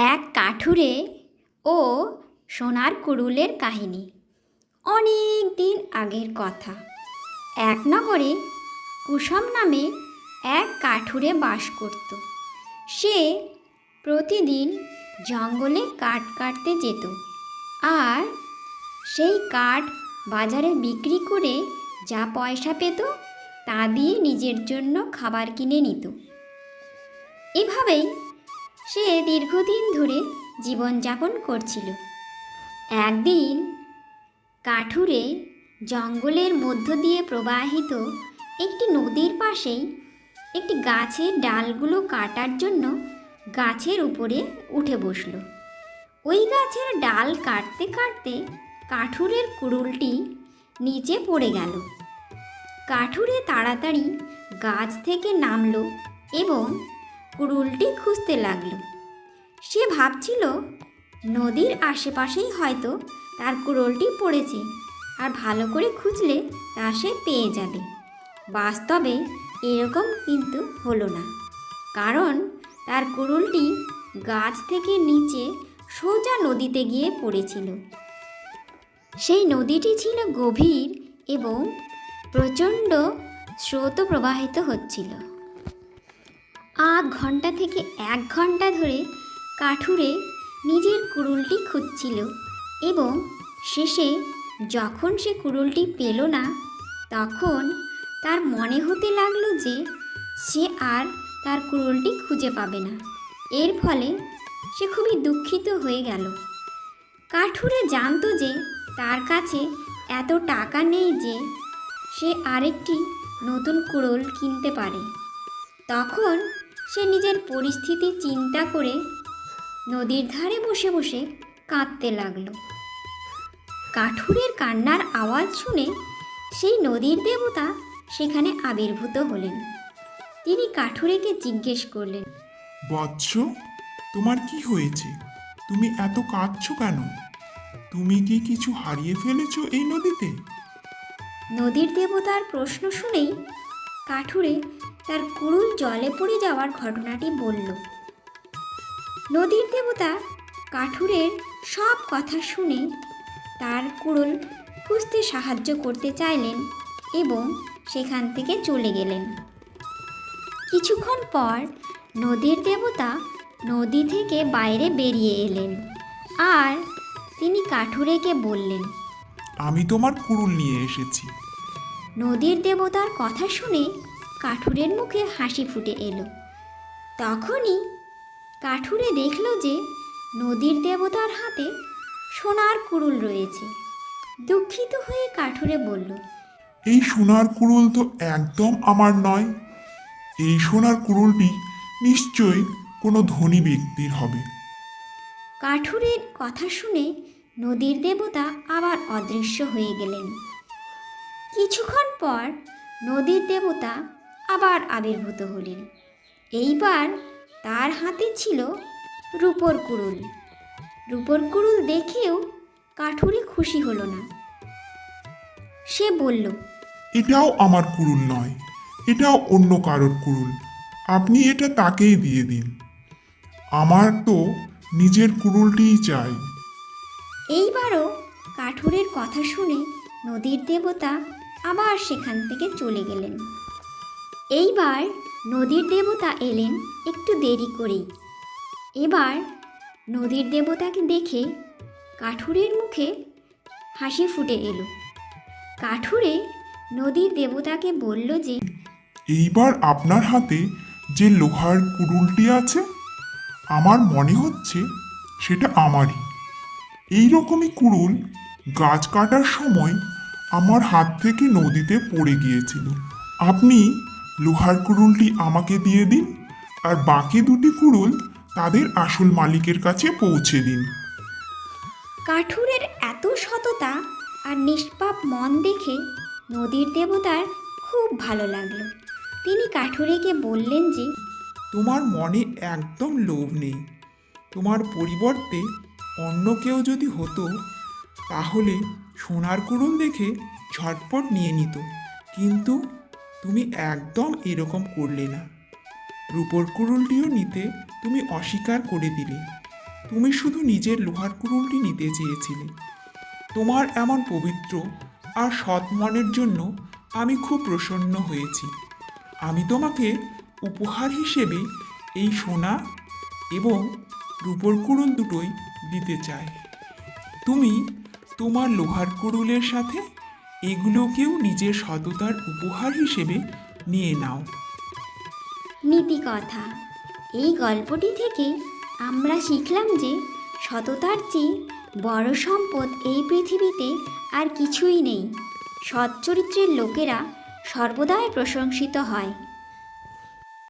এক কাঠুরে ও সোনার কুড়ুলের কাহিনী। অনেক দিন আগের কথা। এক নগরে কুসম নামে এক কাঠুরে বাস করত। সে প্রতিদিন জঙ্গলে কাঠ কাটতে যেত আর সেই কাঠ বাজারে বিক্রি করে যা পয়সা পেত তা দিয়ে নিজের জন্য খাবার কিনে নিত। এভাবেই সে দীর্ঘদিন ধরে জীবনযাপন করছিল। একদিন কাঠুরে জঙ্গলের মধ্য দিয়ে প্রবাহিত একটি নদীর পাশেই একটি গাছের ডালগুলো কাটার জন্য গাছের উপরে উঠে বসল। ওই গাছের ডাল কাটতে কাটতে কাঠুরের কুড়ুলটি নিচে পড়ে গেল। কাঠুরে তাড়াতাড়ি গাছ থেকে নামলো এবং কুড়ুলটি খুঁজতে লাগল। সে ভাবছিল, নদীর আশেপাশেই হয়তো তার কুড়ুলটি পড়েছে, আর ভালো করে খুঁজলে তা সে পেয়ে যাবে। বাস্তবে এরকম কিন্তু হলো না, কারণ তার কুড়ুলটি গাছ থেকে নিচে সোজা নদীতে গিয়ে পড়েছিল। সেই নদীটি ছিল গভীর এবং প্রচণ্ড স্রোত প্রবাহিত হচ্ছিল। আধ ঘণ্টা থেকে এক ঘণ্টা ধরে কাঠুরে নিজের কুড়ুলটি খুঁজছিল এবং শেষে যখন সে কুড়ুলটি পেল না, তখন তার মনে হতে লাগল যে সে আর তার কুড়ুলটি খুঁজে পাবে না। এর ফলে সে খুবই দুঃখিত হয়ে গেল। কাঠুরে জানতো যে তার কাছে এত টাকা নেই যে সে আরেকটি নতুন কুড়োল কিনতে পারে। তখন সে নিজের পরিস্থিতি চিন্তা করে নদীর ধারে বসে বসে কাঁদতে লাগল। কাঠুরের কান্নার আওয়াজ শুনে সেই নদীর দেবতা সেখানে আবির্ভূত হলেন। তিনি কাঠুরেকে জিজ্ঞেস করলেন বৎস তোমার কি হয়েছে? তুমি এত কাঁদছো কেন? তুমি কি কিছু হারিয়ে ফেলেছো এই নদীতে? নদীর দেবতার প্রশ্ন শুনেই কাঠুরে তার কুড়ুল জলে পড়ে যাওয়ার ঘটনাটি বলল। নদীর দেবতা কাঠুরের সব কথা শুনে তার কুড়ুল খুঁজতে সাহায্য করতে চাইলেন এবং সেখান থেকে চলে গেলেন। কিছুক্ষণ পর নদীর দেবতা নদী থেকে বাইরে বেরিয়ে এলেন আর তিনি কাঠুরেকে বললেন আমি তোমার কুড়ুল নিয়ে এসেছি। নদীর দেবতার কথা শুনে কাঠুরের মুখে হাসি ফুটে এলো। তখনই কাঠুরে দেখল যে নদীর দেবতার হাতে সোনার কুড়ুল রয়েছে। দুঃখিত হয়ে কাঠুরে বলল এই সোনার কুড়ুল তো একদম আমার নয়। এই সোনার কুড়ুলটি নিশ্চয়ই কোনো ধনী ব্যক্তির হবে। কাঠুরের কথা শুনে নদীর দেবতা আবার অদৃশ্য হয়ে গেলেন। কিছুক্ষণ পর নদীর দেবতা আবার আবির্ভূত হলেন। এইবার তার হাতে ছিল রূপর কুড়ুল। রূপর কুড়ুল দেখেও কাঠুরে খুশি হলো না। সে বলল এটাও আমার কুড়ুল নয় এটাও অন্য কারোর কুড়ুল। আপনি এটা তাকেই দিয়ে দিন। আমার তো নিজের কুড়ুলটিই চাই। এইবারও কাঠুরের কথা শুনে নদীর দেবতা আবার সেখান থেকে চলে গেলেন। এইবার নদীর দেবতা এলেন একটু দেরি করেই। এবার নদীর দেবতাকে দেখে কাঠুরের মুখে হাসি ফুটে এলো। কাঠুরে নদীর দেবতাকে বলল যে, এইবার আপনার হাতে যে লোহার কুড়ুলটি আছে, আমার মনে হচ্ছে সেটা আমারই। এই রকমই কুড়ুল গাছ কাটার সময় আমার হাত থেকে নদীতে পড়ে গিয়েছিল। আপনি লোহার কুড়ুলটি আমাকে দিয়ে দিন আর বাকি দুটি কুড়ুল তাদের আসল মালিকের কাছে পৌঁছে দিন। কাঠুরের এত সততা আর নিষ্পাপ মন দেখে নদীর দেবতার খুব ভালো লাগল। তিনি কাঠুরেকে বললেন যে তোমার মনে একদম লোভ নেই। তোমার পরিবর্তে অন্য কেউ যদি হতো তাহলে সোনার কুড়ুল দেখে ঝটপট নিয়ে নিত। কিন্তু তুমি একদম এরকম করলে না। রূপর কুড়ুলটিও নিতে তুমি অস্বীকার করে দিলে। তুমি শুধু নিজের লোহার কুড়ুলটি নিতে চেয়েছিলে। তোমার এমন পবিত্র আর সৎ মনের জন্য আমি খুব প্রসন্ন হয়েছি। আমি তোমাকে উপহার হিসেবে এই সোনা এবং রূপোর কুড়ুল দুটোই দিতে চাই। তুমি তোমার লোহার কুড়ুলের সাথে এগুলোকেও নিজের সততার উপহার হিসেবে নিয়ে নাও। নীতি কথা এই গল্পটি থেকে আমরা শিখলাম যে সততার চেয়ে বড় সম্পদ এই পৃথিবীতে আর কিছুই নেই। সৎ চরিত্রের লোকেরা সর্বদাই প্রশংসিত হয়।